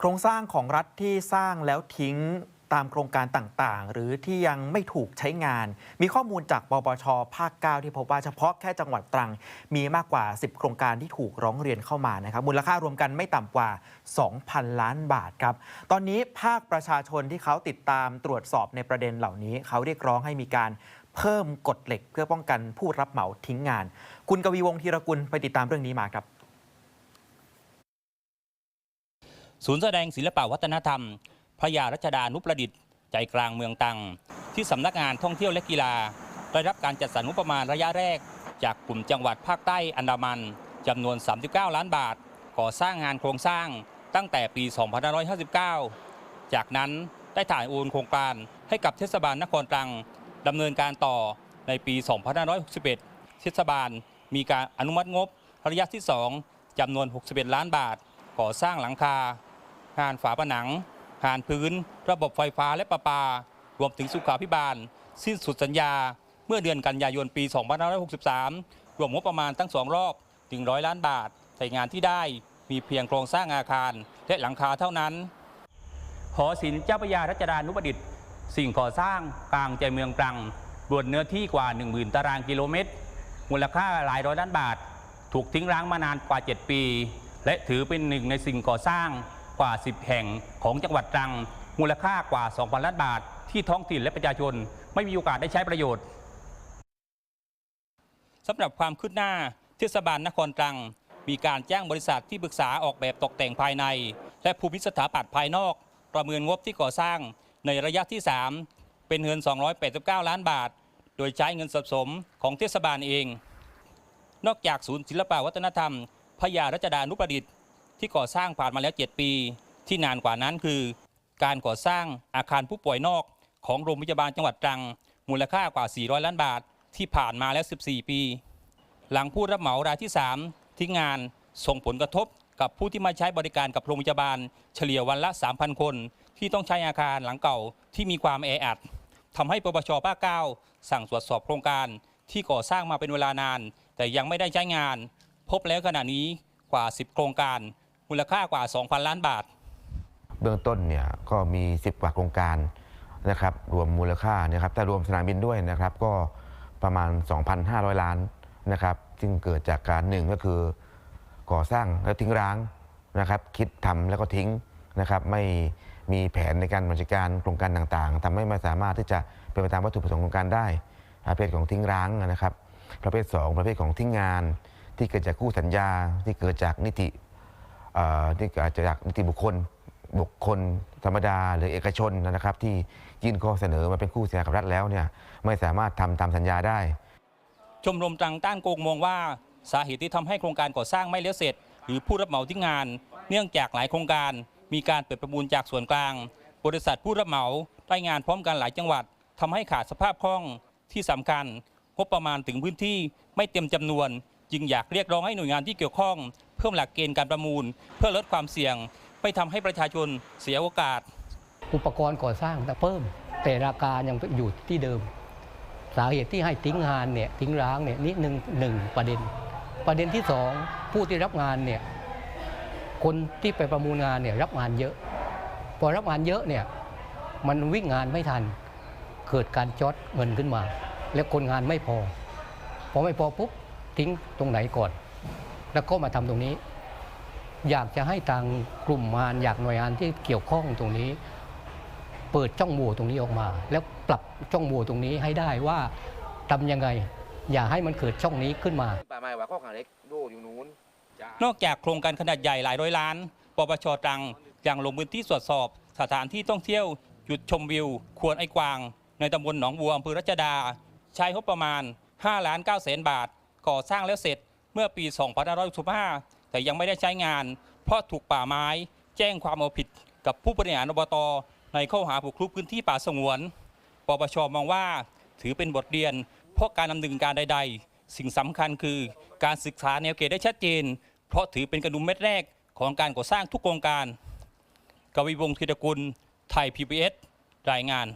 โครงสร้างของรัฐที่สร้างแล้วทิ้งตามโครงการต่างๆ หรือที่ยังไม่ถูกใช้งาน มีข้อมูลจากปปชภาค 9 ที่พบว่าเฉพาะแค่จังหวัดตรัง มีมากกว่า 10 โครงการที่ถูกร้องเรียนเข้ามานะครับ มูลค่ารวมกันไม่ต่ำกว่า 2,000 ล้านบาทครับ ตอนนี้ภาคประชาชนที่เขาติดตามตรวจสอบในประเด็นเหล่านี้ เขาเรียกร้องให้มีการเพิ่มกฎเหล็ก เพื่อป้องกันผู้รับเหมาทิ้งงาน คุณกวีวงศ์ธีรกุลไปติดตามเรื่องนี้มาครับ ศูนย์แสดงศิลปวัฒนธรรม พระยารัชดานุประดิษฐ์ใจกลางเมืองตัง ที่สำนักงานท่องเที่ยวและกีฬา ได้รับการจัดสรรงบประมาณระยะแรก จากกลุ่มจังหวัดภาคใต้อันดามันจำนวน 39 ล้านบาท ก่อสร้างงานโครงสร้างตั้งแต่ปี 2559 จากนั้นได้ถ่ายโอนโครงการให้กับเทศบาลนครตรังดำเนินการต่อในปี 2561 เทศบาลมีการอนุมัติงบระยะที่ 2จำนวน 61 ล้านบาท ก่อสร้างหลังคา งานฝาผนังงานพื้น ระบบไฟฟ้าและประปา รวมถึงสุขาพิบาล สิ้นสุดสัญญา เมื่อเดือนกันยายนปี 2563 รวมงบประมาณทั้งสองรอบถึงร้อยล้านบาทแต่งานที่ได้มีเพียงโครงสร้างอาคารและหลังคาเท่านั้น หอศิลป์เจ้าพระยารัชดานุประดิษฐ์ สิ่งก่อสร้างกลางใจเมืองตรังบนเนื้อที่กว่า 10,000 ตารางกิโลเมตร มูลค่าหลายร้อยล้านบาท ถูกทิ้งร้างมานานกว่า 7 ปี และถือเป็นหนึ่งในสิ่งก่อสร้าง กว่า 10 แห่งของจังหวัดตรัง มูลค่ากว่า 2,000 ล้านบาท ที่ท้องถิ่นและประชาชน ไม่มีโอกาสได้ใช้ประโยชน์สำหรับความคืบหน้าเทศบาลนครตรัง มีการจ้างบริษัทที่ปรึกษาออกแบบตกแต่งภายใน และภูมิสถาปัตย์ภายนอก ประเมินงบที่ก่อสร้างในระยะที่ 3 เป็นเงิน 289 ล้านบาท โดยใช้เงินสะสมของเทศบาลเอง นอกจากศูนย์ศิลปวัฒนธรรมพระยารัชดานุประดิษฐ์ ที่ก่อสร้างผ่านมาแล้ว 7 ปี ที่นานกว่านั้นคือ การก่อสร้างอาคารผู้ป่วยนอก ของโรงพยาบาลจังหวัดตรัง มูลค่ากว่า 400 ล้านบาท ที่ผ่านมาแล้ว 14 ปี หลังผู้รับเหมารายที่ 3ทิ้งงานส่งผลกระทบกับผู้ที่มาใช้บริการกับโรงพยาบาล เฉลี่ยวันละ 3,000 คน ที่ต้องใช้อาคารหลังเก่าที่มีความแออัดทำให้ปปชภาค9สั่งตรวจสอบโครงการที่ก่อสร้างมาเป็นเวลานาน แต่ยังไม่ได้ใช้งาน พบแล้วขณะนี้กว่า 10 โครงการ มูลค่ากว่า 2,000 ล้านบาท เบื้องต้นเนี่ยก็มี 10 กว่าโครงการนะครับรวมมูลค่านะครับถ้ารวมสนามบินด้วยนะครับก็ประมาณ 2,500 ล้านนะครับซึ่งเกิดจากการหนึ่งก็คือก่อสร้างแล้วทิ้งร้างนะครับคิดทำแล้วก็ทิ้งนะครับไม่มีแผนในการบริการโครงการต่างๆทำให้ไม่สามารถที่จะเป็นไปตามวัตถุประสงค์ของการได้ ประเภทของทิ้งร้างนะครับ ประเภท 2 ประเภทของทิ้งงาน ที่เกิดจากคู่สัญญาที่เกิดจากนิติ เอ่อที่อาจจะจากนิติบุคคล บุคคลธรรมดาหรือเอกชนนะครับ ที่ยื่นข้อเสนอมาเป็นคู่เสัญญากับรัฐแล้วเนี่ยไม่สามารถทำตามสัญญาได้ ชมรมตรังต้านโกงมองว่าสาเหตุที่ทำให้โครงการก่อสร้างไม่แล้วเสร็จ หรือผู้รับเหมาที่งาน เนื่องจากหลายโครงการ มีการเปิดประมูลจากส่วนกลาง บริษัทผู้รับเหมาได้งานพร้อมกันหลายจังหวัดทำให้ขาดสภาพคล่องที่สำคัญงบประมาณถึงพื้นที่ไม่เต็มจำนวน จึงอยากเรียกร้องให้หน่วยงานที่เกี่ยวข้อง เพิ่มหลักเกณฑ์การประมูล เพื่อลดความเสี่ยง ไม่ทำให้ประชาชนเสียโอกาส อุปกรณ์ก่อสร้างแต่เพิ่ม แต่ราคายังอยู่ที่เดิม สาเหตุที่ให้ทิ้งงานเนี่ยทิ้งร้างเนี่ยนี่หนึ่งหนึ่งประเด็น ประเด็นที่สองผู้ที่รับงานเนี่ยคนที่ไปประมูลงานเนี่ยรับงานเยอะ พอรับงานเยอะเนี่ยมันวิ่งงานไม่ทัน เกิดการจอดเงินขึ้นมา แล้วคนงานไม่พอ พอไม่พอปุ๊บทิ้งตรงไหนก่อน แล้วก็มาทำตรงนี้ อยากจะให้ทางกลุ่มงานอยากหน่วยงานที่เกี่ยวข้องตรงนี้ เปิดช่องโหว่ตรงนี้ออกมา แล้วปรับช่องโหว่ตรงนี้ให้ได้ว่าทำยังไง อย่าให้มันเกิดช่องนี้ขึ้นมาป่าไม้ว่าข้อขังเล็กโดอยู่นู้นนอกจากโครงการขนาดใหญ่หลายร้อยล้านปปชตรังยังลงพื้นที่ตรวจสอบสถานที่ท่องเที่ยวจุดชมวิว ควรไอ้กวาง ในตำบลหนองบัวอำเภอรัชดา ใช้งบประมาณ 5 ล้าน9แสนบาท ก่อสร้างแล้วเสร็จ มื่อปี 2565แต่ยังไม่ได้ใช้งาน เพราะถูกป่าไม้แจ้งความเอาผิดกับผู้บริหารอบตในข้อหาบุกรุกพื้นที่ป่าสงวน ปปชมองว่าถือเป็นบทเรียน เพราะการดำเนินการใด ๆ สิ่งสำคัญคือการศึกษาแนวเขตได้ชัดเจน เพราะถือเป็นกระดุมเม็ดแรกของการก่อสร้างทุกโครงการ กวีวงศ์ธีรกุล ไทย PBS รายงาน